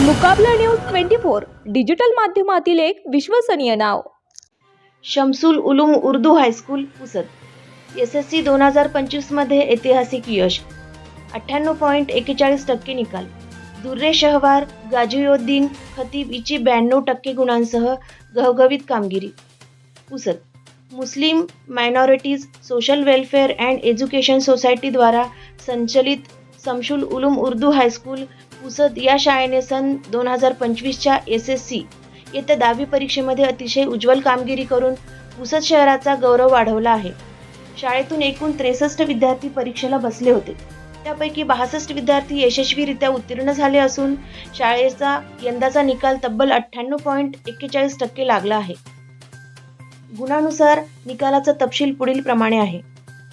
मुकाबला news twenty four digital माध्यमातील एक विश्वसनीय नाव. Shamsul Uloom Urdu high school Pusad. S S C दोन हजार पंचवीसमध्ये ऐतिहासिक यश. अठ्ठ्याण्णव पॉईंट एकेचाळीस टक्के निकाल. दुर्रे शहवार गाजियोद्दीन खतीब हिची ब्याण्णव टक्के गुणांसह घवघवीत कामगिरी. Pusad. Muslim minorities social welfare and education सोसायटीद्वारा संचलित समशुल उलूम उर्दू हायस्कूल पुसद या शाळेने सन दोन हजार पंचवीसच्या एस एस सी येत्या दहावी परीक्षेमध्ये अतिशय उज्ज्वल कामगिरी करून पुसद शहराचा गौरव वाढवला आहे. शाळेतून एकूण त्रेसष्ट विद्यार्थी परीक्षेला बसले होते. त्यापैकी बासष्ट विद्यार्थी यशस्वीरित्या उत्तीर्ण झाले असून शाळेचा यंदाचा निकाल तब्बल अठ्ठ्याण्णव पॉईंट एक्केचाळीस टक्के लागला आहे. गुणानुसार निकालाचा तपशील पुढील प्रमाणे आहे.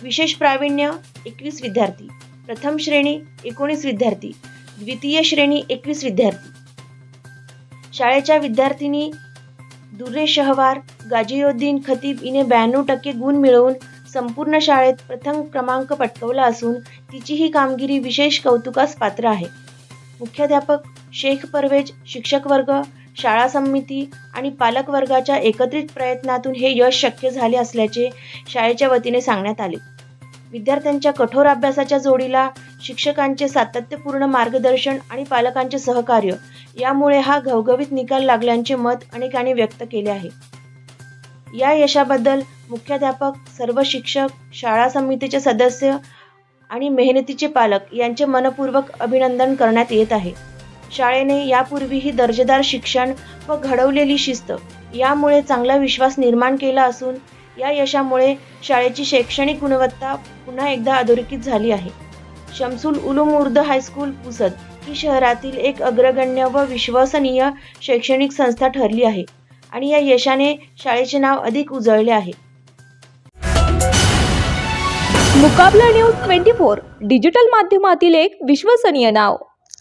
विशेष प्रावीण्य एकवीस विद्यार्थी. प्रथम श्रेणी एकोणीस विद्यार्थी. द्वितीय श्रेणी एकवीस विद्यार्थी. शाळेच्या विद्यार्थिनी दुर्रे शहवार गाजियोद्दीन खतीब हिने ब्याण्णव टक्के गुण मिळवून संपूर्ण शाळेत प्रथम क्रमांक पटकवला असून तिची ही कामगिरी विशेष कौतुकास पात्र आहे. मुख्याध्यापक शेख परवेज शिक्षक वर्ग शाळा समिती आणि पालक वर्गाच्या एकत्रित प्रयत्नातून हे यश शक्य झाले असल्याचे शाळेच्या वतीने सांगण्यात आले. विद्यार्थ्यांच्या कठोर अभ्यासाच्या जोडीला शिक्षकांचे सातत्यपूर्ण मार्गदर्शन आणि पालकांचे सहकार्य यामुळे हा घवघवीत निकाल लागल्याचे मत अनेकांनी व्यक्त केले आहे. या यशाबद्दल मुख्याध्यापक सर्व शिक्षक शाळा समितीचे सदस्य आणि मेहनतीचे पालक यांचे मनपूर्वक अभिनंदन करण्यात येत आहे. शाळेने यापूर्वीही दर्जेदार शिक्षण व घडवलेली शिस्त यामुळे चांगला विश्वास निर्माण केला असून या यशामुळे शाळेची शैक्षणिक गुणवत्ता पुन्हा एकदा अधोरेखित झाली आहे. शमसुल उलूम उर्द हायस्कूल पुसद ही शहरातील एक अग्रगण्य व विश्वसनीय शैक्षणिक संस्था ठरली आहे आणि या यशाने शाळेचे नाव अधिक उजळले आहे. मुकाबला न्यूज ट्वेंटी फोर डिजिटल माध्यमातील एक विश्वसनीय नाव.